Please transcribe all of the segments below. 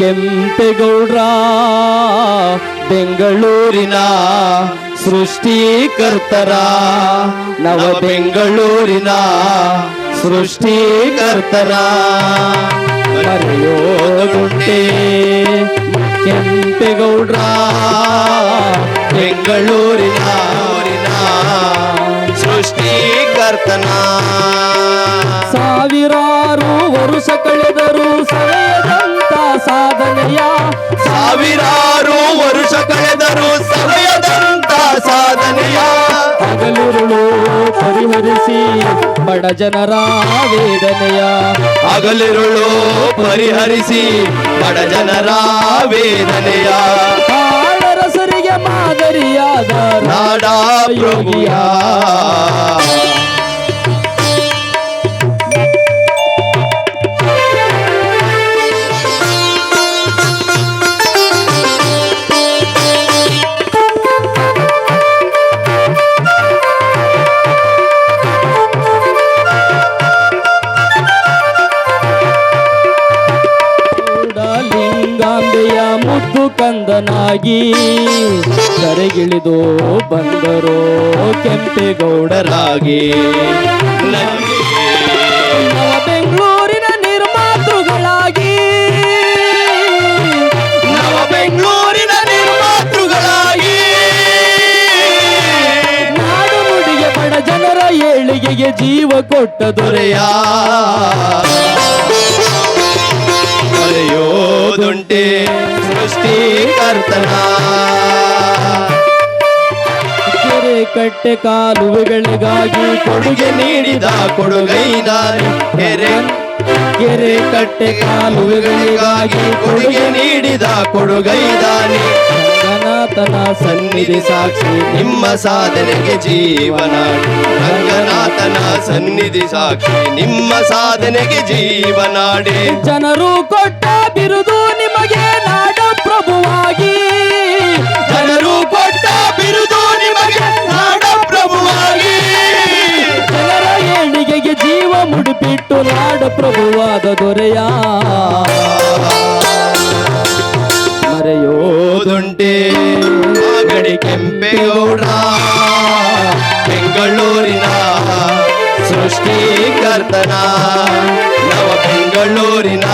ಕೆಂಪೇಗೌಡ್ರ ಬೆಂಗಳೂರಿನ ಸೃಷ್ಟಿಕರ್ತರ ನವ ಬೆಂಗಳೂರಿನ ಸೃಷ್ಟಿಕರ್ತರ. ಮರೆಯೋದುಂಟೆ ಕೆಂಪೇಗೌಡ್ರ ಬೆಂಗಳೂರಿನ ಸೃಷ್ಟಿಕರ್ತನ. ಸಾವಿರಾರು ವರುಷ ಕಳೆದರು ಸವೆಯದಂತ ಸಾಧನೆಯ ಸಾವಿರಾರು ವರುಷ ಕಳೆದರು ಸಮಯದಂತ ಸಾಧನೆಯ. ಹಗಲಿರುಳು ಪರಿಹರಿಸಿ ಬಡ ಜನರ ವೇದನೆಯ. ಹಗಲಿರುಳು ಪರಿಹರಿಸಿ ಬಡ ಜನರ ವೇದನೆಯ. ಮಾದರಿಯಾದ ನಾಡ ಪ್ರಭುಯ. ಕಂದನಾಗಿ ಕರೆಗಿಳಿದು ಬಂದರು ಕೆಂಪೇಗೌಡರಾಗಿ. ಬೆಂಗಳೂರಿನ ನಿರ್ಮಾತೃಗಳಾಗಿ. ನವ ಬೆಂಗಳೂರಿನ ನಿರ್ಮಾತೃಗಳಾಗಿ. ನಾಡು ನುಡಿಗೆ ಬಡ ಜನರ ಏಳಿಗೆಗೆ ಜೀವ ಕೊಟ್ಟ ದೊರೆಯ. ಕೆರೆ ಕಟ್ಟೆ ಕಾಲುವೆಗಳಿಗಾಗಿ ಕೊಡುಗೆ ನೀಡಿದ ಕೊಡುಗೈದಾರಿ. ಕೆರೆ ಕೆರೆ ಕಟ್ಟೆ ಕಾಲುವೆಗಳಿಗಾಗಿ ಕೊಡುಗೆ ನೀಡಿದ ಕೊಡುಗೈದಾನಿ ರಂಗನಾಥನ ಸನ್ನಿಧಿ ಸಾಕ್ಷಿ, ನಿಮ್ಮ ಸಾಧನೆಗೆ ಜೀವನ. ರಂಗನಾಥನ ಸನ್ನಿಧಿ ಸಾಕ್ಷಿ, ನಿಮ್ಮ ಸಾಧನೆಗೆ ಜೀವನಾಡಿ ಜನರು ಕೊಟ್ಟ ಬಿರುದು ನಿಮಗೆ ನಾಡ ಪ್ರಭುವಾಗಿ. ಜನರು ಕೊಟ್ಟ ಬಿರುದು ನಿಮಗೆ ನಾಡ ಪ್ರಭುವಾಗಿ ಜನರ ಏಳಿಗೆಗೆ ಜೀವ ಮುಡಿಪಿಟ್ಟು ನಾಡ ಪ್ರಭುವಾದ ದೊರೆಯ. ಮರೆಯೋದುಂಟೆ. ಗಡಿ ಸೃಷ್ಟಿಕರ್ತನ ನವ ಬೆಂಗಳೂರಿನ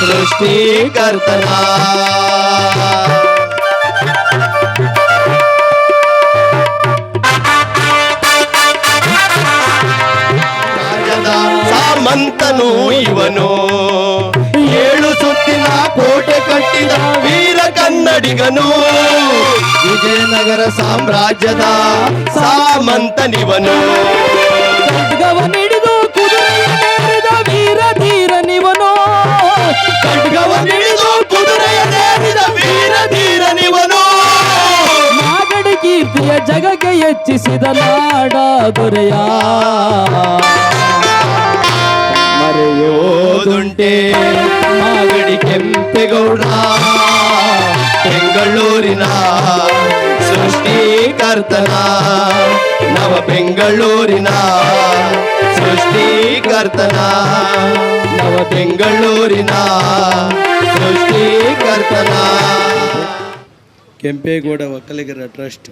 ಸೃಷ್ಟಿಕರ್ತನ ಸಾಮಂತನು ಇವನು. ಏಳು ಸುತ್ತಿನ ಕೋಟೆ ಕಟ್ಟಿದ ವೀರ ಕನ್ನಡಿಗನು. ವಿಜಯನಗರ ಸಾಮ್ರಾಜ್ಯದ ಸಾಮಂತನಿವನು. ಜಗಕ್ಕೆ ಹೆಚ್ಚಿಸಿದ ನಾಡ ದೊರೆಯ. ಮರೆಯೋದುಂಟೆ ಮಾಗಡಿ ಕೆಂಪೇಗೌಡ ಬೆಂಗಳೂರಿನ ಸೃಷ್ಟಿಕರ್ತನ, ನವ ಬೆಂಗಳೂರಿನ ಸೃಷ್ಟಿಕರ್ತನ, ನವ ಬೆಂಗಳೂರಿನ ಸೃಷ್ಟಿಕರ್ತನ. ಕೆಂಪೇಗೌಡ ಒಕ್ಕಲಿಗರ ಟ್ರಸ್ಟ್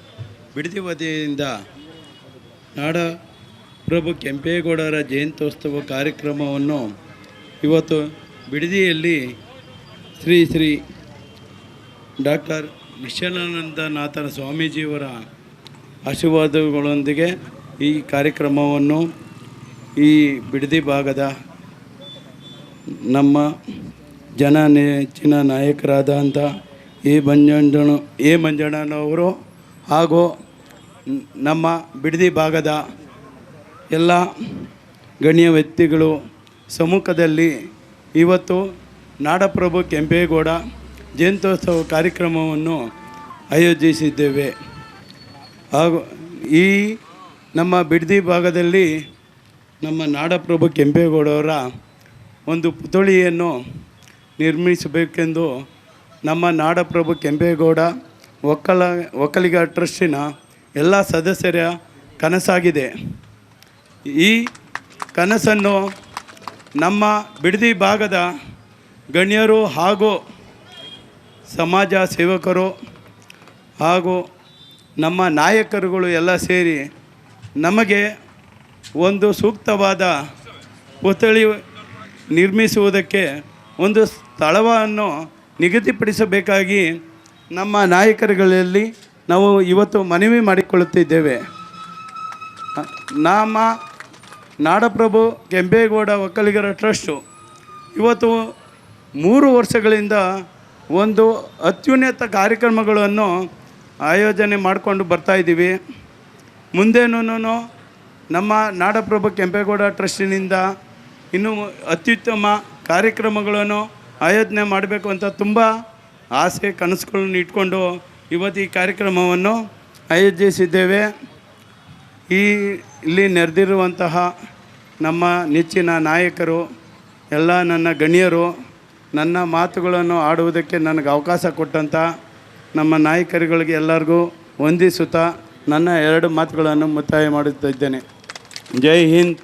ಬಿಡದಿ ವತಿಯಿಂದ ನಾಡ ಪ್ರಭು ಕೆಂಪೇಗೌಡರ ಜಯಂತ್ಯೋತ್ಸವ ಕಾರ್ಯಕ್ರಮವನ್ನು ಇವತ್ತು ಬಿಡದಿಯಲ್ಲಿ ಶ್ರೀ ಶ್ರೀ ಡಾಕ್ಟರ್ ವಿಶ್ವನಾನಂದನಾಥನ ಸ್ವಾಮೀಜಿಯವರ ಆಶೀರ್ವಾದಗಳೊಂದಿಗೆ ಈ ಕಾರ್ಯಕ್ರಮವನ್ನು ಈ ಬಿಡದಿ ಭಾಗದ ನಮ್ಮ ಜನ ನೆಚ್ಚಿನ ನಾಯಕರಾದಂಥ ಎ ಮಂಜಣ್ಣ ಎ ಮಂಜಣ್ಣನವರು ಹಾಗೂ ನಮ್ಮ ಬಿಡದಿ ಭಾಗದ ಎಲ್ಲ ಗಣ್ಯ ವ್ಯಕ್ತಿಗಳು ಸಮ್ಮುಖದಲ್ಲಿ ಇವತ್ತು ನಾಡಪ್ರಭು ಕೆಂಪೇಗೌಡ ಜಯಂತ್ಯೋತ್ಸವ ಕಾರ್ಯಕ್ರಮವನ್ನು ಆಯೋಜಿಸಿದ್ದೇವೆ. ಹಾಗೂ ಈ ನಮ್ಮ ಬಿಡದಿ ಭಾಗದಲ್ಲಿ ನಮ್ಮ ನಾಡಪ್ರಭು ಕೆಂಪೇಗೌಡವರ ಒಂದು ಪುತ್ಥಳಿಯನ್ನು ನಿರ್ಮಿಸಬೇಕೆಂದು ನಮ್ಮ ನಾಡಪ್ರಭು ಕೆಂಪೇಗೌಡ ಒಕ್ಕಲ, ಒಕ್ಕಲಿಗ ಟ್ರಸ್ಟಿನ ಎಲ್ಲ ಸದಸ್ಯರ ಕನಸಾಗಿದೆ. ಈ ಕನಸನ್ನು ನಮ್ಮ ಬಿಡದಿ ಭಾಗದ ಗಣ್ಯರು ಹಾಗೂ ಸಮಾಜ ಸೇವಕರು ಹಾಗೂ ನಮ್ಮ ನಾಯಕರುಗಳು ಎಲ್ಲ ಸೇರಿ ನಮಗೆ ಒಂದು ಸೂಕ್ತವಾದ ಪುತ್ಥಳಿ ನಿರ್ಮಿಸುವುದಕ್ಕೆ ಒಂದು ಸ್ಥಳವನ್ನು ನಿಗದಿಪಡಿಸಬೇಕಾಗಿ ನಮ್ಮ ನಾಯಕರುಗಳಲ್ಲಿ ನಾವು ಇವತ್ತು ಮನವಿ ಮಾಡಿಕೊಳ್ಳುತ್ತಿದ್ದೇವೆ. ನಮ್ಮ ನಾಡಪ್ರಭು ಕೆಂಪೇಗೌಡ ಒಕ್ಕಲಿಗರ ಟ್ರಸ್ಟು. ಇವತ್ತು ಮೂರು ವರ್ಷಗಳಿಂದ ಒಂದು ಅತ್ಯುನ್ನತ ಕಾರ್ಯಕ್ರಮಗಳನ್ನು ಆಯೋಜನೆ ಮಾಡಿಕೊಂಡು ಬರ್ತಾಯಿದ್ದೀವಿ ಮುಂದೇನೂ ನಮ್ಮ ನಾಡಪ್ರಭು ಕೆಂಪೇಗೌಡ ಟ್ರಸ್ಟಿನಿಂದ ಇನ್ನೂ ಅತ್ಯುತ್ತಮ ಕಾರ್ಯಕ್ರಮಗಳನ್ನು ಆಯೋಜನೆ ಮಾಡಬೇಕು ಅಂತ ತುಂಬ ಆಸೆ ಕನಸುಗಳನ್ನು ಇಟ್ಕೊಂಡು ಇವತ್ತು ಈ ಕಾರ್ಯಕ್ರಮವನ್ನು ಆಯೋಜಿಸಿದ್ದೇವೆ. ಈ ಇಲ್ಲಿ ನೆರೆದಿರುವಂತಹ ನಮ್ಮ ನೆಚ್ಚಿನ ನಾಯಕರು, ಎಲ್ಲ ನನ್ನ ಗಣ್ಯರು ನನ್ನ ಮಾತುಗಳನ್ನು ಆಡುವುದಕ್ಕೆ ನನಗೆ ಅವಕಾಶ ಕೊಟ್ಟಂಥ ನಮ್ಮ ನಾಯಕರುಗಳಿಗೆ ಎಲ್ಲರಿಗೂ ವಂದಿಸುತ್ತಾ ನನ್ನ ಎರಡು ಮಾತುಗಳನ್ನು ಮುತ್ತಾಯ ಮಾಡುತ್ತಿದ್ದೇನೆ ಜೈ ಹಿಂದ್,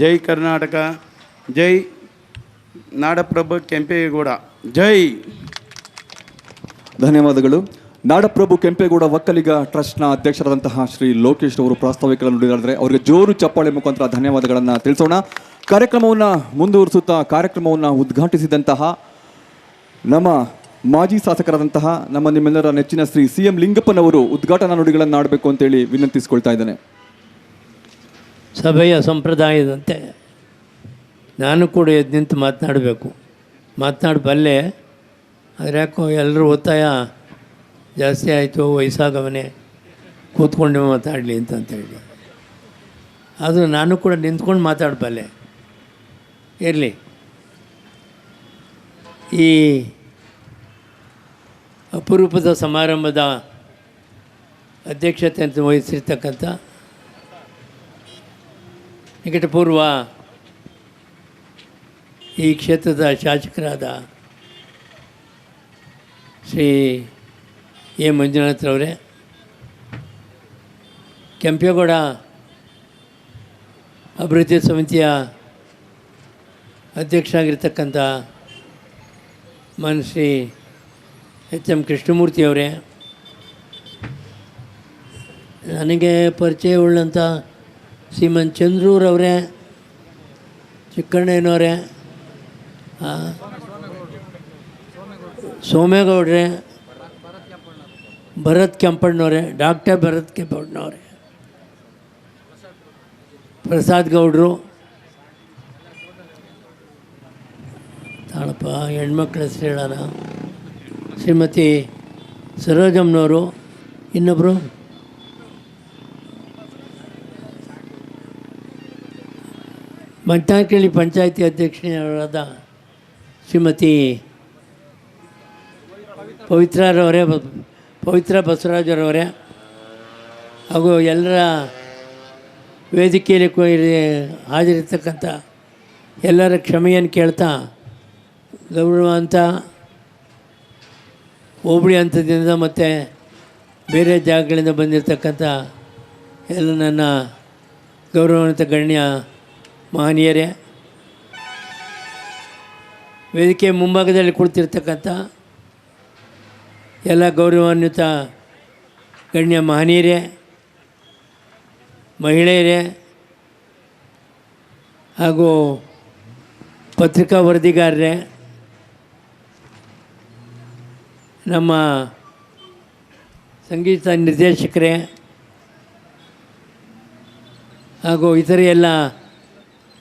ಜೈ ಕರ್ನಾಟಕ, ಜೈ ನಾಡಪ್ರಭು ಕೆಂಪೇಗೌಡ, ಜೈ. ಧನ್ಯವಾದಗಳು. ನಾಡಪ್ರಭು ಕೆಂಪೇಗೌಡ ಒಕ್ಕಲಿಗ ಟ್ರಸ್ಟ್ನ ಅಧ್ಯಕ್ಷರಾದಂತಹ ಶ್ರೀ ಲೋಕೇಶ್ ಅವರು ಪ್ರಾಸ್ತಾವಿಕಗಳನ್ನು ನುಡಿದಾಡಿದರೆ ಅವರಿಗೆ ಜೋರು ಚಪ್ಪಾಳೆ ಮುಖಾಂತರ ಧನ್ಯವಾದಗಳನ್ನು ತಿಳಿಸೋಣ. ಕಾರ್ಯಕ್ರಮವನ್ನು ಮುಂದುವರಿಸುತ್ತಾ ಕಾರ್ಯಕ್ರಮವನ್ನು ಉದ್ಘಾಟಿಸಿದಂತಹ ನಮ್ಮ ಮಾಜಿ ಶಾಸಕರಾದಂತಹ ನಮ್ಮ ನಿಮ್ಮೆಲ್ಲರ ನೆಚ್ಚಿನ ಶ್ರೀ ಸಿ ಎಂ ಲಿಂಗಪ್ಪನವರು ಉದ್ಘಾಟನಾ ನುಡಿಗಳನ್ನು ಆಡಬೇಕು ಅಂತೇಳಿ ವಿನಂತಿಸಿಕೊಳ್ತಾ ಇದ್ದೇನೆ. ಸಭೆಯ ಸಂಪ್ರದಾಯದಂತೆ ನಾನು ಕೂಡ ಎದ್ದು ನಿಂತು ಮಾತನಾಡಬೇಕು. ಮಾತನಾಡಬಲ್ಲೆ, ಆದರೆ ಯಾಕೋ ಎಲ್ಲರೂ ಒತ್ತಾಯ ಜಾಸ್ತಿ ಆಯಿತು ವಯಸ್ಸಾಗವನೇ ಕೂತ್ಕೊಂಡು ಮಾತಾಡಲಿ ಅಂತಂತೇಳಿ ಆದರೂ ನಾನು ಕೂಡ ನಿಂತ್ಕೊಂಡು ಮಾತಾಡಬಲ್ಲೆ ಇರಲಿ. ಈ ಅಪರೂಪದ ಸಮಾರಂಭದ ಅಧ್ಯಕ್ಷತೆಯನ್ನು ವಹಿಸಿರ್ತಕ್ಕಂಥ ನಿಕಟಪೂರ್ವ ಈ ಕ್ಷೇತ್ರದ ಶಾಸಕರಾದ ಶ್ರೀ ಎ. ಮಂಜುನಾಥ್ರವರೇ ಕೆಂಪೇಗೌಡ ಅಭಿವೃದ್ಧಿ ಸಮಿತಿಯ ಅಧ್ಯಕ್ಷರಾಗಿರ್ತಕ್ಕಂಥ ಶ್ರೀ ಎಚ್ ಎಂ ಕೃಷ್ಣಮೂರ್ತಿಯವರೇ ನನಗೆ ಪರಿಚಯ ಉಳ್ಳಂಥ ಶ್ರೀಮನ್ ಚಂದ್ರೂರವರೇ ಚಿಕ್ಕಣ್ಣಯ್ಯನವರೇ ಸೋಮೇಗೌಡ್ರೆ, ಭರತ್ ಕೆಂಪಣ್ಣವರೇ, ಡಾಕ್ಟರ್ ಭರತ್ ಕೆಂಪಣ್ಣವರೇ, ಪ್ರಸಾದ್ ಗೌಡ್ರು ತಾಳಪ್ಪ ಹೆಣ್ಮಕ್ಳ ಹೆಸರು ಹೇಳೋಣ. ಶ್ರೀಮತಿ ಸರೋಜಮ್ಮನವರು ಇನ್ನೊಬ್ಬರು ಮಂಟಾನಕಳ್ಳಿ ಪಂಚಾಯತಿ ಅಧ್ಯಕ್ಷರಾದ ಶ್ರೀಮತಿ ಪವಿತ್ರರವರೇ ಪವಿತ್ರ ಬಸವರಾಜರವರೇ ಹಾಗೂ ಎಲ್ಲರ ವೇದಿಕೆಯಲ್ಲಿ ಹಾಜರಿರ್ತಕ್ಕಂಥ ಎಲ್ಲರ ಕ್ಷಮೆಯನ್ನು ಕೇಳ್ತಾ ಗೌರವ ಅಂತ, ಹೋಬಳಿ ಹಂತದಿಂದ ಮತ್ತು ಬೇರೆ ಜಾಗಗಳಿಂದ ಬಂದಿರತಕ್ಕಂಥ ಎಲ್ಲ ನನ್ನ ಗೌರವಾನ್ವಿತ ಗಣ್ಯ ಮಹನೀಯರೇ, ವೇದಿಕೆ ಮುಂಭಾಗದಲ್ಲಿ ಕುಳಿತಿರ್ತಕ್ಕಂಥ ಎಲ್ಲ ಗೌರವಾನ್ವಿತ ಗಣ್ಯ ಮಹನೀಯರೇ, ಮಹಿಳೆಯರೇ, ಹಾಗೂ ಪತ್ರಿಕಾ ವರದಿಗಾರರೇ ನಮ್ಮ ಸಂಗೀತ ನಿರ್ದೇಶಕರೇ ಹಾಗೂ ಇತರೆ ಎಲ್ಲ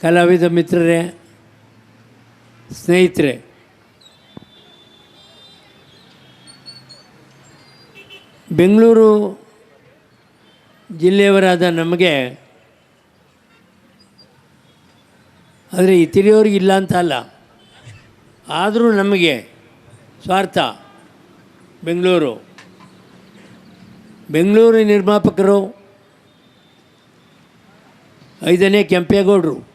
ಕಲಾವಿದ ಮಿತ್ರರೇ, ಸ್ನೇಹಿತರೆ, ಬೆಂಗಳೂರು ಜಿಲ್ಲೆಯವರಾದ ನಮಗೆ, ಆದರೆ ಇತರೆಯವ್ರಿಗೆ ಇಲ್ಲ ಅಂತ ಅಲ್ಲ, ಆದರೂ ನಮಗೆ ಸ್ವಾರ್ಥ. ಬೆಂಗಳೂರು. ಬೆಂಗಳೂರು ನಿರ್ಮಾಪಕರು ಐದನೇ ಕೆಂಪೇಗೌಡರು.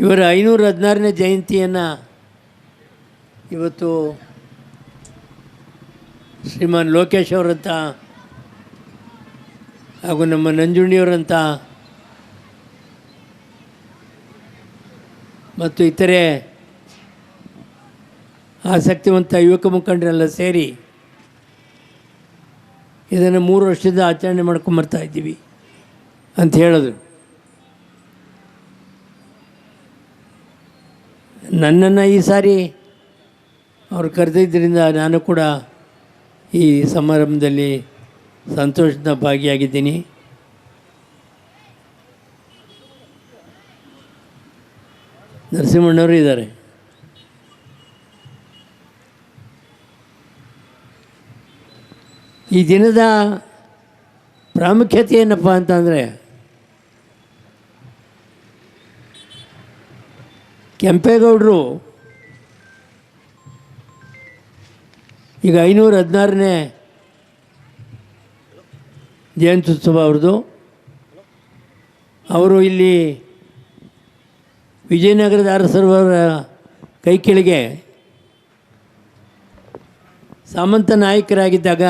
ಇವರ ಐನೂರ ಹದಿನಾರನೇ ಜಯಂತಿಯನ್ನು ಇವತ್ತು ಶ್ರೀಮಾನ್ ಲೋಕೇಶ್ ಅವರಂತ ಹಾಗೂ ನಮ್ಮ ನಂಜುಂಡಿಯವರಂಥ ಮತ್ತು ಇತರೆ ಆಸಕ್ತಿವಂತ ಯುವಕ ಮುಖಂಡರೆಲ್ಲ ಸೇರಿ ಇದನ್ನು ಮೂರು ವರ್ಷದಿಂದ ಆಚರಣೆ ಮಾಡ್ಕೊಂಬರ್ತಾ ಇದ್ದೀವಿ ಅಂತ ಹೇಳಿದ್ರು. ನನ್ನನ್ನು ಈ ಸಾರಿ ಅವ್ರು ಕರೆದಿದ್ದರಿಂದ ನಾನು ಕೂಡ ಈ ಸಮಾರಂಭದಲ್ಲಿ ಸಂತೋಷದ ಭಾಗಿಯಾಗಿದ್ದೀನಿ. ನರಸಿಂಹಣ್ಣವರು ಇದ್ದಾರೆ. ಈ ದಿನದ ಪ್ರಾಮುಖ್ಯತೆ ಏನಪ್ಪ ಅಂತಂದರೆ, ಕೆಂಪೇಗೌಡರು ಈಗ ಐನೂರ ಹದಿನಾರನೇ ಜಯಂತ್ಯುತ್ಸವ ಅವ್ರದ್ದು. ಅವರು ಇಲ್ಲಿ ವಿಜಯನಗರದ ಅರಸರವರ ಕೈ ಕೆಳಗೆ ಸಾಮಂತ ನಾಯಕರಾಗಿದ್ದಾಗ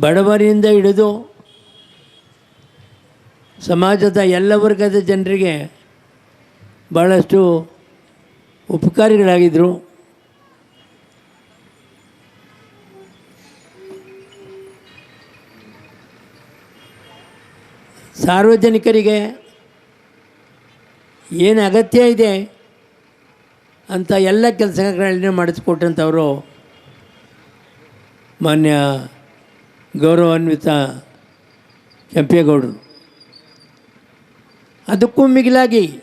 ಬಡವರಿಂದ ಹಿಡಿದು ಸಮಾಜದ ಎಲ್ಲ ವರ್ಗದ ಜನರಿಗೆ ಭಾಳಷ್ಟು ಉಪಕಾರಿಗಳಾಗಿದ್ದರು ಸಾರ್ವಜನಿಕರಿಗೆ ಏನು ಅಗತ್ಯ ಇದೆ ಅಂತ ಎಲ್ಲ ಕೆಲಸಗಳನ್ನು ಮಾಡಿಸ್ಕೊಟ್ಟಂಥವರು ಮಾನ್ಯ ಗೌರವಾನ್ವಿತ ಕೆಂಪೇಗೌಡರು. ಅದಕ್ಕೂ ಮಿಗಿಲಾಗಿ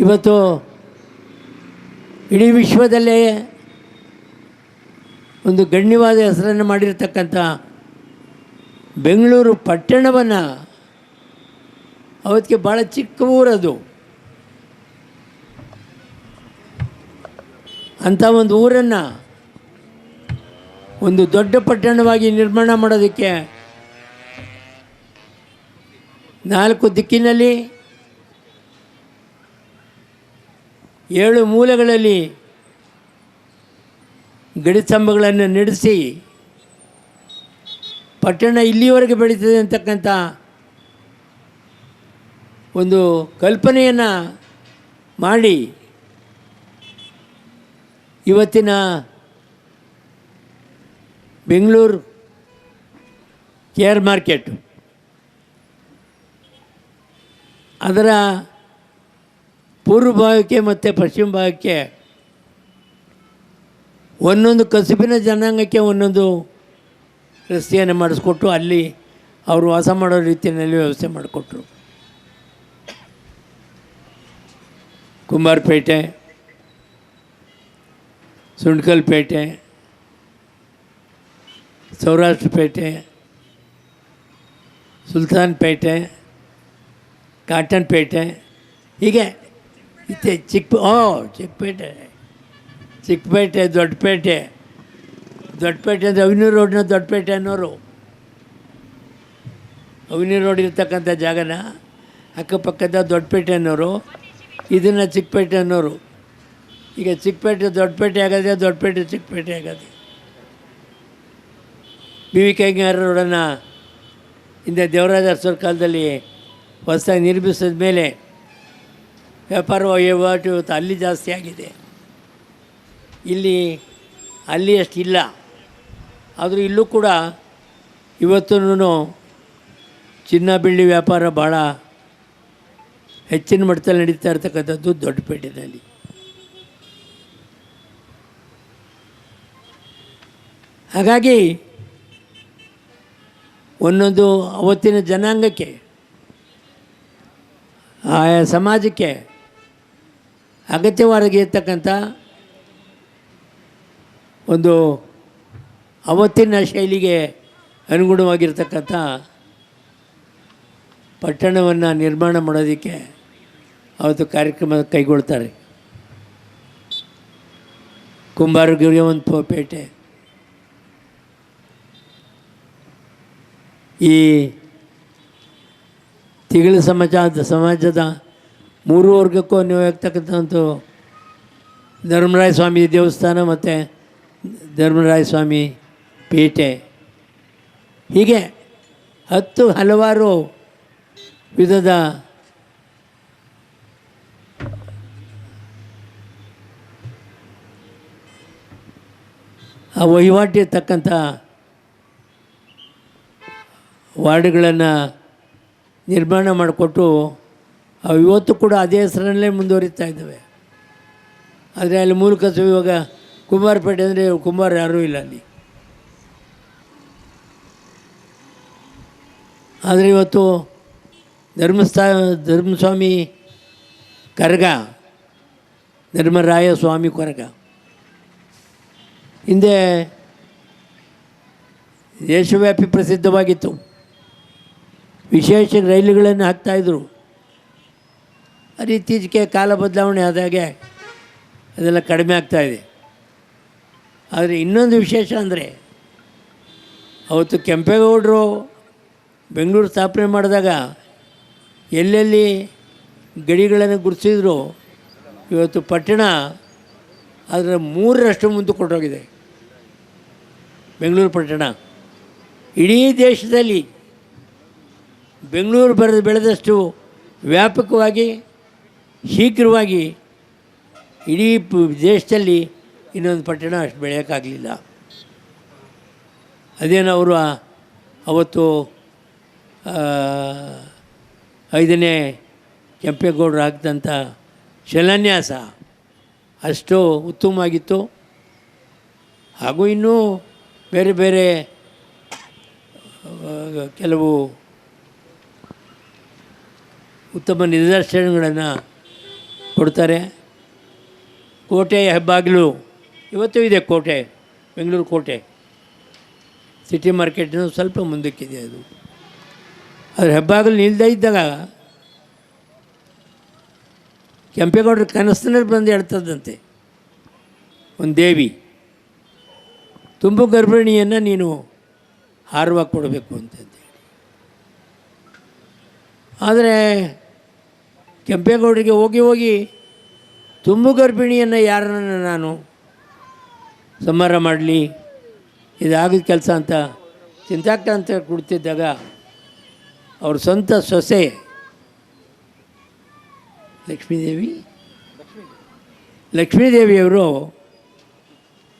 ಇವತ್ತು ಇಡೀ ವಿಶ್ವದಲ್ಲೇ ಒಂದು ಗಣ್ಯವಾದ ಹೆಸರನ್ನು ಮಾಡಿರ್ತಕ್ಕಂಥ ಬೆಂಗಳೂರು ಪಟ್ಟಣವನ್ನು ಅವತ್ತಿಗೆ ಭಾಳ ಚಿಕ್ಕ ಊರದು. ಅಂಥ ಒಂದು ಊರನ್ನು ಒಂದು ದೊಡ್ಡ ಪಟ್ಟಣವಾಗಿ ನಿರ್ಮಾಣ ಮಾಡೋದಕ್ಕೆ ನಾಲ್ಕು ದಿಕ್ಕಿನಲ್ಲಿ ಏಳು ಮೂಲೆಗಳಲ್ಲಿ ಗಡಿಸ್ತಂಭಗಳನ್ನು ನಡೆಸಿ ಪಟ್ಟಣ ಇಲ್ಲಿಯವರೆಗೆ ಬೆಳೀತದೆ ಅಂತಕ್ಕಂಥ ಒಂದು ಕಲ್ಪನೆಯನ್ನು ಮಾಡಿ ಇವತ್ತಿನ ಬೆಂಗಳೂರು ಕೇರ್ ಮಾರ್ಕೆಟ್ ಅದರ ಪೂರ್ವ ಭಾಗಕ್ಕೆ ಮತ್ತು ಪಶ್ಚಿಮ ಭಾಗಕ್ಕೆ ಒಂದೊಂದು ಕಸುಬಿನ ಜನಾಂಗಕ್ಕೆ ಒಂದೊಂದು ರಸ್ತೆಯನ್ನು ಮಾಡಿಸ್ಕೊಟ್ಟು ಅಲ್ಲಿ ಅವರು ವಾಸ ಮಾಡೋ ರೀತಿಯಲ್ಲಿ ವ್ಯವಸ್ಥೆ ಮಾಡಿಕೊಟ್ರು. ಕುಂಬಾರಪೇಟೆ ಸುಂಡ್ಕಲ್ಪೇಟೆ ಸೌರಾಷ್ಟ್ರಪೇಟೆ, ಸುಲ್ತಾನ್ಪೇಟೆ, ಕಾಟನ್ಪೇಟೆ, ಹೀಗೆ ಇತ್ತೆ ಚಿಕ್ಕ, ಓ, ಚಿಕ್ಕಪೇಟೆ ಚಿಕ್ಕಪೇಟೆ, ದೊಡ್ಡಪೇಟೆ ದೊಡ್ಡಪೇಟೆ ಅಂದರೆ ಅವಿನೂರು ರೋಡ್ನ ದೊಡ್ಡಪೇಟೆ ಅನ್ನೋರು. ಅವಿನೂರು ರೋಡ್ ಇರ್ತಕ್ಕಂಥ ಜಾಗನ ಅಕ್ಕಪಕ್ಕದ ದೊಡ್ಡಪೇಟೆ ಅನ್ನೋರು, ಇದನ್ನು ಚಿಕ್ಕಪೇಟೆ ಅನ್ನೋರು. ಈಗ ಚಿಕ್ಕಪೇಟೆ, ದೊಡ್ಡಪೇಟೆ ಆಗೋದೇ ದೊಡ್ಡಪೇಟೆ, ಚಿಕ್ಕಪೇಟೆ ಆಗದೆ. ಬಿ ವಿ ಕೆಂಗಾರರೊಡನ್ನು ರೋಡನ್ನು ಹಿಂದೆ ದೇವರಾಜ ಅರಸರ ಕಾಲದಲ್ಲಿ ಹೊಸದಾಗಿ ನಿರ್ಮಿಸಿದ ಮೇಲೆ ವ್ಯಾಪಾರ ವಹಿವಾಟು ಇವತ್ತು ಅಲ್ಲಿ ಜಾಸ್ತಿ ಆಗಿದೆ. ಇಲ್ಲಿ ಅಲ್ಲಿ ಅಷ್ಟಿಲ್ಲ ಆದರೂ ಇಲ್ಲೂ ಕೂಡ ಇವತ್ತೂ ಚಿನ್ನ ಬೆಳ್ಳಿ ವ್ಯಾಪಾರ ಭಾಳ ಹೆಚ್ಚಿನ ಮಟ್ಟದಲ್ಲಿ ನಡೀತಾ ಇರ್ತಕ್ಕಂಥದ್ದು ದೊಡ್ಡಪೇಟೆಯಲ್ಲಿ. ಹಾಗಾಗಿ ಒಂದೊಂದು ಅವತ್ತಿನ ಜನಾಂಗಕ್ಕೆ, ಆಯಾ ಸಮಾಜಕ್ಕೆ ಅಗತ್ಯವಾಗಿರ್ತಕ್ಕಂಥ ಒಂದು ಅವತ್ತಿನ ಶೈಲಿಗೆ ಅನುಗುಣವಾಗಿರ್ತಕ್ಕಂಥ ಪಟ್ಟಣವನ್ನು ನಿರ್ಮಾಣ ಮಾಡೋದಕ್ಕೆ ಅವತ್ತು ಕಾರ್ಯಕ್ರಮ ಕೈಗೊಳ್ತಾರೆ. ಕುಂಬಾರಗಿರಿ ಒಂದು ಪೇಟೆ. ಈ ತಿಗಳ ಸಮಾಜ, ಸಮಾಜದ ಮೂರು ವರ್ಗಕ್ಕೂ ಅನ್ವಯಿಸ್ತಕ್ಕಂಥ ಧರ್ಮರಾಯ ಸ್ವಾಮಿ ದೇವಸ್ಥಾನ ಮತ್ತು ಧರ್ಮರಾಯ ಸ್ವಾಮಿ ಪೇಟೆ ಹೀಗೆ ಹತ್ತು ಹಲವಾರು ವಿಧದ ಆ ವಹಿವಾಟಿಗೆ ತಕ್ಕಂಥ ವಾರ್ಡ್ಗಳನ್ನು ನಿರ್ಮಾಣ ಮಾಡಿಕೊಟ್ಟು ಅವು ಇವತ್ತು ಕೂಡ ಅದೇ ಹೆಸರಲ್ಲೇ ಮುಂದುವರಿತಾ ಇದ್ದಾವೆ. ಆದರೆ ಅಲ್ಲಿ ಮೂಲಕ ಇವಾಗ ಕುಮಾರಪೇಟೆ ಅಂದರೆ ಕುಮಾರ್ ಯಾರೂ ಇಲ್ಲ ಅಲ್ಲಿ. ಆದರೆ ಇವತ್ತು ಧರ್ಮಸ್ಥಾ, ಧರ್ಮಸ್ವಾಮಿ ಕರಗ, ಧರ್ಮರಾಯ ಸ್ವಾಮಿ ಕರಗ. ಹಿಂದೆ ದೇಶವ್ಯಾಪಿ ಪ್ರಸಿದ್ಧವಾಗಿತ್ತು. ವಿಶೇಷ ರೈಲುಗಳನ್ನು ಹಾಕ್ತಾಯಿದ್ರು ಅದು ಇತ್ತೀಚೆಗೆ ಕಾಲ ಬದಲಾವಣೆ ಆದಾಗೆ ಅದೆಲ್ಲ ಕಡಿಮೆ ಆಗ್ತಾಯಿದೆ ಆದರೆ ಇನ್ನೊಂದು ವಿಶೇಷ ಅಂದರೆ ಅವತ್ತು ಕೆಂಪೇಗೌಡರು ಬೆಂಗಳೂರು ಸ್ಥಾಪನೆ ಮಾಡಿದಾಗ ಎಲ್ಲೆಲ್ಲಿ ಗಡಿಗಳನ್ನು ಗುರುತಿಸಿದ್ರು ಇವತ್ತು ಪಟ್ಟಣ ಅದರ ಮೂರರಷ್ಟು ಮುಂದೆ ಕೊಟ್ಟೋಗಿದೆ. ಬೆಂಗಳೂರು ಪಟ್ಟಣ. ಇಡೀ ದೇಶದಲ್ಲಿ ಬೆಂಗಳೂರು ಬರೆದು ಬೆಳೆದಷ್ಟು ವ್ಯಾಪಕವಾಗಿ, ಶೀಘ್ರವಾಗಿ ಇಡೀ ದೇಶದಲ್ಲಿ ಇನ್ನೊಂದು ಪಟ್ಟಣ ಅಷ್ಟು ಬೆಳೆಯೋಕ್ಕಾಗಲಿಲ್ಲ. ಅದೇನು ಅವರು ಅವತ್ತು ಐದನೇ ಕೆಂಪೇಗೌಡರು ಹಾಕಿದಂಥ ಶಿಲಾನ್ಯಾಸ ಅಷ್ಟು ಉತ್ತಮವಾಗಿತ್ತು. ಹಾಗೂ ಇನ್ನೂ ಬೇರೆ ಬೇರೆ ಕೆಲವು ಉತ್ತಮ ನಿದರ್ಶನಗಳನ್ನು ಕೊಡ್ತಾರೆ. ಕೋಟೆಯ ಹೆಬ್ಬಾಗಿಲು, ಇವತ್ತು ಇದೆ ಕೋಟೆ, ಬೆಂಗಳೂರು ಕೋಟೆ. ಸಿಟಿ ಮಾರ್ಕೆಟ್ನ ಸ್ವಲ್ಪ ಮುಂದಕ್ಕಿದೆ ಅದು. ಅದ್ರ ಹೆಬ್ಬಾಗಿಲು ನಿಲ್ದೇ ಇದ್ದಾಗ ಕೆಂಪೇಗೌಡರ ಕನಸಿನಲ್ಲಿ ಬಂದು ಹೇಳ್ತದಂತೆ ಒಂದು ದೇವಿ, ತುಂಬ ಗರ್ಭಿಣಿಯನ್ನು ನೀನು ಹಾರವಾಗಿ ಕೊಡಬೇಕು ಅಂತಂದೇಳಿ ಆದರೆ ಕೆಂಪೇಗೌಡರಿಗೆ ಹೋಗಿ ಹೋಗಿ ತುಂಬು ಗರ್ಭಿಣಿಯನ್ನು ಯಾರನ್ನ ನಾನು ಸಂಹಾರ ಮಾಡಲಿ, ಇದಾಗಿದ ಕೆಲಸ ಅಂತ ಚಿಂತಾಕ್ರಾಂತ ಕೊಡ್ತಿದ್ದಾಗ ಅವ್ರ ಸ್ವಂತ ಸೊಸೆ ಲಕ್ಷ್ಮೀದೇವಿ, ಲಕ್ಷ್ಮೀದೇವಿಯವರು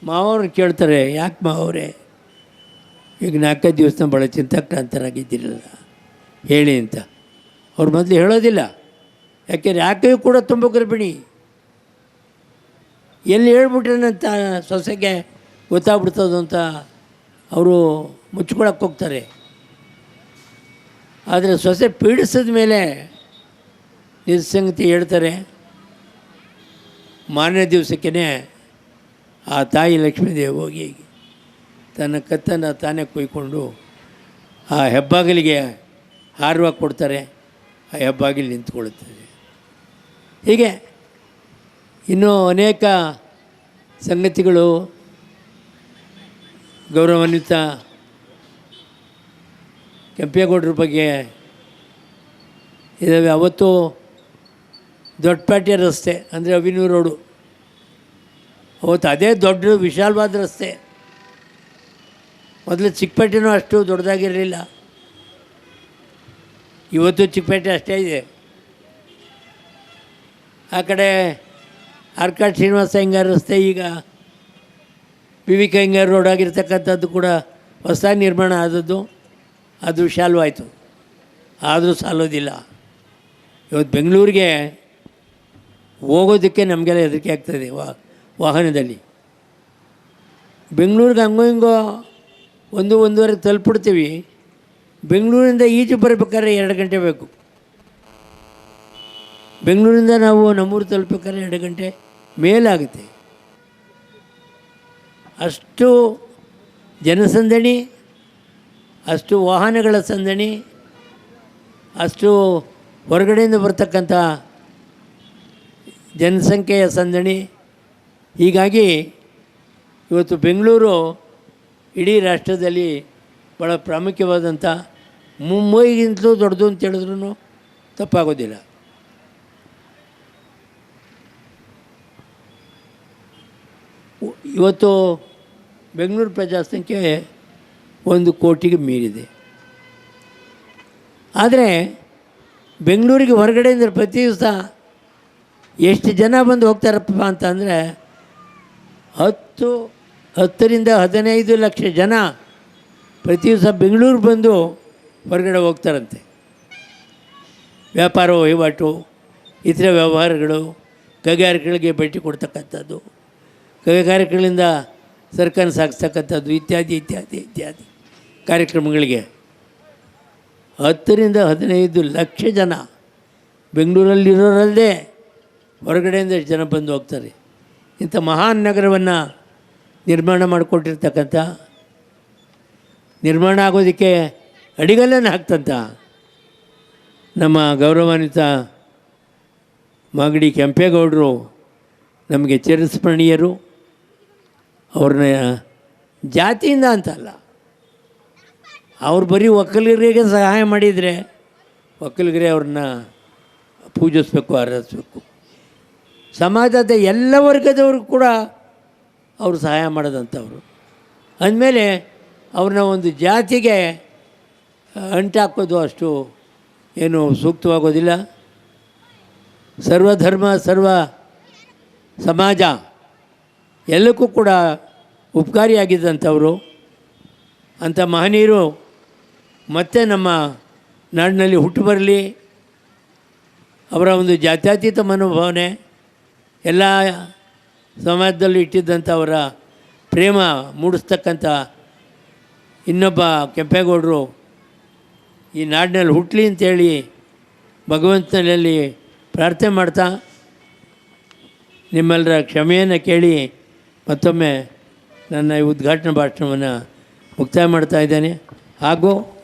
ಮಾವವ್ರು ಕೇಳ್ತಾರೆ, ಯಾಕೆ ಮಾವರೇ? ಈಗ ನಾಲ್ಕೈದು ದಿವಸ ಭಾಳ ಚಿಂತಾಕ್ರಾಂತರಾಗಿದ್ದಿರಲ್ಲ ಹೇಳಿ ಅಂತ. ಅವ್ರು ಮೊದಲು ಹೇಳೋದಿಲ್ಲ. ಯಾಕೆಂದರೆ ಆಕೆಯೂ ಕೂಡ ತುಂಬ ಗರ್ಭಿಣಿ. ಎಲ್ಲಿ ಹೇಳ್ಬಿಟ್ರೇನಂತ ಸೊಸೆಗೆ ಗೊತ್ತಾಗ್ಬಿಡ್ತದೆ ಅಂತ ಅವರು ಮುಚ್ಕೊಳಕ್ಕೆ ಹೋಗ್ತಾರೆ. ಆದರೆ ಸೊಸೆ ಪೀಡಿಸಿದ ಮೇಲೆ ನಿಜ ಸಂಗತಿ ಹೇಳ್ತಾರೆ. ಮಾರನೇ ದಿವಸಕ್ಕೇ ಆ ತಾಯಿ ಲಕ್ಷ್ಮೀದೇವಿ ಹೋಗಿ ತನ್ನ ಕತ್ತನ್ನು ತಾನೇ ಕೊಯ್ಕೊಂಡು ಆ ಹೆಬ್ಬಾಗಿಲಿಗೆ ಹಾರವಾಗಿ ಕೊಡ್ತಾರೆ. ಆ ಹೆಬ್ಬಾಗಿಲು ನಿಂತ್ಕೊಳ್ಳುತ್ತದೆ ಹೀಗೆ ಇನ್ನೂ ಅನೇಕ ಸಂಗತಿಗಳು ಗೌರವಾನ್ವಿತ ಕೆಂಪೇಗೌಡರ ಬಗ್ಗೆ ಇದ್ದಾವೆ ಅವತ್ತು ದೊಡ್ಡಪೇಟೆ ರಸ್ತೆ, ಅಂದರೆ ಅವಿನೂರು ರೋಡು. ಅವತ್ತು ಅದೇ ದೊಡ್ಡ ವಿಶಾಲವಾದ ರಸ್ತೆ. ಮೊದಲು ಚಿಕ್ಕಪೇಟೆನೂ ಅಷ್ಟು ದೊಡ್ಡದಾಗಿರಲಿಲ್ಲ. ಇವತ್ತು ಚಿಕ್ಕಪೇಟೆ ಅಷ್ಟೇ ಇದೆ. ಆ ಕಡೆ ಆರ್ಕಾಡ್ ಶ್ರೀನಿವಾಸ ಹಿಂಗಾರ್ ರಸ್ತೆ ಈಗ ವಿ ವಿ ರೋಡ್ ಆಗಿರ್ತಕ್ಕಂಥದ್ದು ಕೂಡ ಹೊಸ ನಿರ್ಮಾಣ ಆದದ್ದು, ಅದು ವಿಶಾಲವಾಯಿತು ಆದರೂ ಸಾಲೋದಿಲ್ಲ. ಇವತ್ತು ಬೆಂಗಳೂರಿಗೆ ಹೋಗೋದಕ್ಕೆ ನಮಗೆಲ್ಲ ಹೆದರಿಕೆ ಆಗ್ತದೆ ವಾ, ವಾಹನದಲ್ಲಿ. ಬೆಂಗಳೂರಿಗೆ ಹಂಗೋ ಹಿಂಗೋ ಒಂದು, ಒಂದೂವರೆಗೆ ತಲುಪಿಡ್ತೀವಿ. ಬೆಂಗಳೂರಿಂದ ಈಚೆ ಬರಬೇಕಾದ್ರೆ ಎರಡು ಗಂಟೆ ಬೇಕು. ಬೆಂಗಳೂರಿಂದ ನಾವು ನಮ್ಮೂರು ತಲುಪಬೇಕಾದ್ರೆ ಎರಡು ಗಂಟೆ ಮೇಲಾಗುತ್ತೆ. ಅಷ್ಟು ಜನಸಂದಣಿ, ಅಷ್ಟು ವಾಹನಗಳ ಸಂದಣಿ, ಅಷ್ಟು ಹೊರಗಡೆಯಿಂದ ಬರ್ತಕ್ಕಂಥ ಜನಸಂಖ್ಯೆಯ ಸಂದಣಿ. ಹೀಗಾಗಿ ಇವತ್ತು ಬೆಂಗಳೂರು ಇಡೀ ರಾಷ್ಟ್ರದಲ್ಲಿ ಭಾಳ ಪ್ರಾಮುಖ್ಯವಾದಂಥ ಮುಂಬೈಗಿಂತಲೂ ದೊಡ್ಡದು ಅಂತ ಹೇಳಿದ್ರೂ ತಪ್ಪಾಗೋದಿಲ್ಲ. ಇವತ್ತು ಬೆಂಗಳೂರು ಪ್ರಜಾಸಂಖ್ಯೆ ಒಂದು ಕೋಟಿಗೆ ಮೀರಿದೆ. ಆದರೆ ಬೆಂಗಳೂರಿಗೆ ಹೊರಗಡೆಯಿಂದ ಪ್ರತಿ ದಿವಸ ಎಷ್ಟು ಜನ ಬಂದು ಹೋಗ್ತಾರಪ್ಪ ಅಂತಂದರೆ ಹತ್ತು, ಹತ್ತರಿಂದ ಹದಿನೈದು ಲಕ್ಷ ಜನ ಪ್ರತಿ ದಿವಸ ಬೆಂಗಳೂರು ಬಂದು ಹೊರಗಡೆ ಹೋಗ್ತಾರಂತೆ. ವ್ಯಾಪಾರ ವಹಿವಾಟು, ಇತರ ವ್ಯವಹಾರಗಳು, ಕೈಗಾರಿಕೆಗಳಿಗೆ ಭೇಟಿ ಕೊಡ್ತಕ್ಕಂಥದ್ದು, ಕೈಗಾರಿಕೆಗಳಿಂದ ಸರ್ಕಾರ ಸಾಗಿಸ್ತಕ್ಕಂಥದ್ದು ಇತ್ಯಾದಿ ಇತ್ಯಾದಿ ಇತ್ಯಾದಿ ಕಾರ್ಯಕ್ರಮಗಳಿಗೆ. ಹತ್ತರಿಂದ ಹದಿನೈದು ಲಕ್ಷ ಜನ ಬೆಂಗಳೂರಲ್ಲಿರೋರಲ್ಲದೆ ಹೊರಗಡೆಯಿಂದ ಜನ ಬಂದು ಹೋಗ್ತಾರೆ. ಇಂಥ ಮಹಾನ್ ನಗರವನ್ನು ನಿರ್ಮಾಣ ಮಾಡಿಕೊಟ್ಟಿರ್ತಕ್ಕಂಥ ನಿರ್ಮಾಣ ಆಗೋದಕ್ಕೆ ಅಡಿಗಲ್ಲನ್ನು ಹಾಕ್ತಂತ ನಮ್ಮ ಗೌರವಾನ್ವಿತ ಮಾಗಡಿ ಕೆಂಪೇಗೌಡರು ನಮಗೆ ಚಿರಸ್ಮರಣೀಯರು. ಅವ್ರನ್ನ ಜಾತಿಯಿಂದ ಅಂತಲ್ಲ ಅವ್ರು ಬರೀ ಒಕ್ಕಲಿಗರಿಗೆ ಸಹಾಯ ಮಾಡಿದರೆ ಒಕ್ಕಲಿಗರೇ ಅವ್ರನ್ನ ಪೂಜಿಸ್ಬೇಕು, ಆರಾಧಿಸ್ಬೇಕು. ಸಮಾಜದ ಎಲ್ಲ ವರ್ಗದವ್ರಿಗೂ ಕೂಡ ಅವರು ಸಹಾಯ ಮಾಡೋದಂಥವ್ರು ಅಂದಮೇಲೆ ಅವ್ರನ್ನ ಒಂದು ಜಾತಿಗೆ ಅಂಟಾಕೋದು ಅಷ್ಟು ಏನು ಸೂಕ್ತವಾಗೋದಿಲ್ಲ. ಸರ್ವಧರ್ಮ, ಸರ್ವ ಸಮಾಜ ಎಲ್ಲಕ್ಕೂ ಕೂಡ ಉಪಕಾರಿಯಾಗಿದ್ದಂಥವರು. ಅಂಥ ಮಹನೀಯರು ಮತ್ತೆ ನಮ್ಮ ನಾಡಿನಲ್ಲಿ ಹುಟ್ಟು ಬರಲಿ. ಅವರ ಒಂದು ಜಾತ್ಯತೀತ ಮನೋಭಾವನೆ, ಎಲ್ಲ ಸಮಾಜದಲ್ಲಿ ಇಟ್ಟಿದ್ದಂಥ ಅವರ ಪ್ರೇಮ ಮೂಡಿಸ್ತಕ್ಕಂಥ ಇನ್ನೊಬ್ಬ ಕೆಂಪೇಗೌಡರು ಈ ನಾಡಿನಲ್ಲಿ ಹುಟ್ಟಲಿ ಅಂತೇಳಿ ಭಗವಂತನಲ್ಲಿ ಪ್ರಾರ್ಥನೆ ಮಾಡ್ತಾ ನಿಮ್ಮೆಲ್ಲರ ಕ್ಷಮೆಯನ್ನು ಕೇಳಿ ಮತ್ತೊಮ್ಮೆ ನನ್ನ ಈ ಉದ್ಘಾಟನಾ ಭಾಷಣವನ್ನು ಮುಕ್ತಾಯ ಮಾಡ್ತಾ ಇದ್ದೇನೆ. ಹಾಗೂ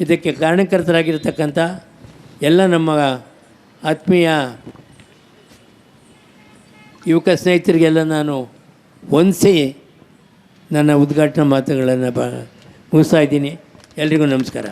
ಇದಕ್ಕೆ ಕಾರಣಕರ್ತರಾಗಿರ್ತಕ್ಕಂಥ ಎಲ್ಲ ನಮ್ಮ ಆತ್ಮೀಯ ಯುವಕ ಸ್ನೇಹಿತರಿಗೆಲ್ಲ ನಾನು ಹೊಂದಿಸಿ ನನ್ನ ಉದ್ಘಾಟನಾ ಮಾತುಗಳನ್ನು ಬ ಮುಗಿಸ್ತಾ ಇದ್ದೀನಿ. ಎಲ್ರಿಗೂ ನಮಸ್ಕಾರ.